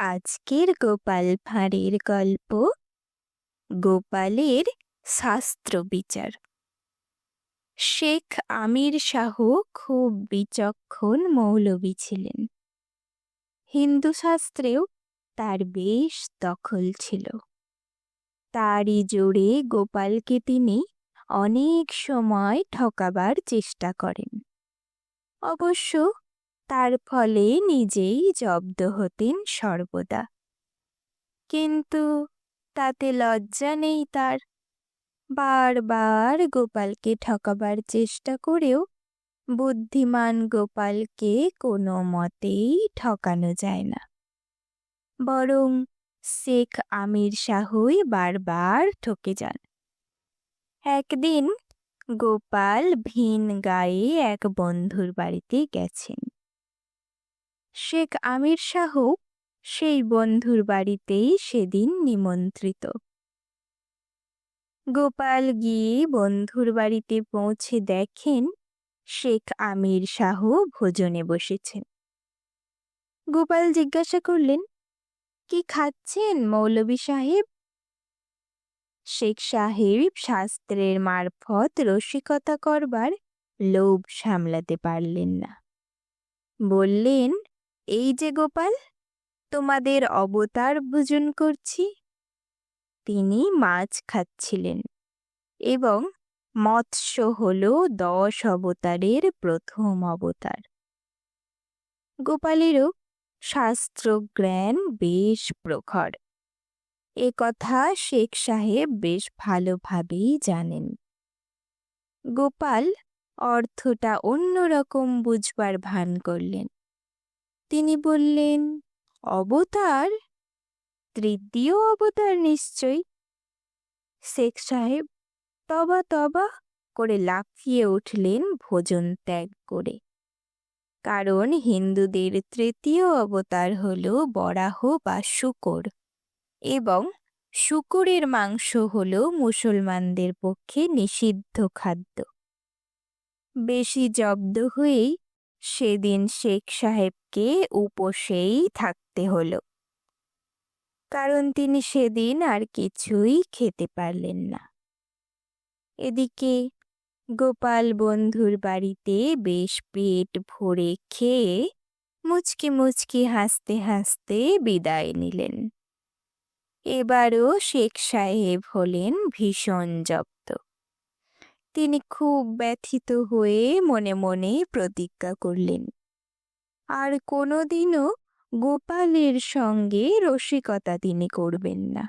আজকের গোপাল ভাঁড়ের গল্প। গোপালের শাস্ত্র বিচার। শেখ আমির শাহ খুব বিচক্ষণ মৌলবী ছিলেন। হিন্দু শাস্ত্রেও তার বেশ দখল ছিল। তারই জোরে গোপালকে তিনি অনেক সময় ঠকাবার চেষ্টা করেন। অবশ্য তার ফলে নিজেই জব্দ হতেন সর্বদা। কিন্তু তাতে লজ্জা নেই তার। বারবার গোপালকে ঠকাবার চেষ্টা করেও বুদ্ধিমান গোপালকে কোনো মতেই ঠকানো যায় না। বরং শেখ আমির শাহই বারবার ঠকে যান। একদিন গোপাল ভিন গায়ে এক বন্ধুর বাড়িতে গেছেন। শেখ আমির শাহ সেই বন্ধুর বাড়িতেই সেদিন নিমন্ত্রিত। গোপাল গিয়ে বন্ধুর বাড়িতে পৌঁছে দেখেন শেখ আমির শাহ ভোজনে বসেছেন। গোপাল জিজ্ঞাসা করলেন, কি খাচ্ছেন মৌলবী সাহেব? শেখ সাহেব শাস্ত্রের মারফত রসিকতা করবার লোভ সামলাতে পারলেন না। বললেন এই যে গোপাল, তোমাদের অবতার ভোজন করছি। তিনি মাছ খাচ্ছিলেন এবং মৎস্য হল দশ অবতারের প্রথম অবতার। গোপালেরও শাস্ত্র জ্ঞান বেশ প্রখর। এ কথা শেখ সাহেব বেশ ভালোভাবেই জানেন। গোপাল অর্থটা অন্যরকম বুঝবার ভান করলেন। তিনি বললেন, অবতার? তৃতীয় অবতার নিশ্চয়ই? শেখ সাহেব তবা তবা করে লাফিয়ে উঠলেন ভোজন ত্যাগ করে। কারণ হিন্দুদের তৃতীয় অবতার হল বরাহ বা শুকর এবং শুকরের মাংস হল মুসলমানদের পক্ষে নিষিদ্ধ খাদ্য। বেশি জব্দ হয়েই সেদিন শেখ সাহেবকে উপসেই থাকতে হলো। কারণ তিনি সেদিন আর কিছুই খেতে পারলেন না। এদিকে গোপাল বন্ধুর বাড়িতে বেশ পেট ভরে খেয়ে মুচকি মুচকি হাসতে হাসতে বিদায় নিলেন। এবারও শেখ সাহেব হলেন ভীষণ জব্দ। তিনি খুব ব্যথিত হয়ে মনে মনে প্রতিজ্ঞা করলেন। আর কোনোদিনও গোপালের সঙ্গে রসিকতা তিনি করবেন না।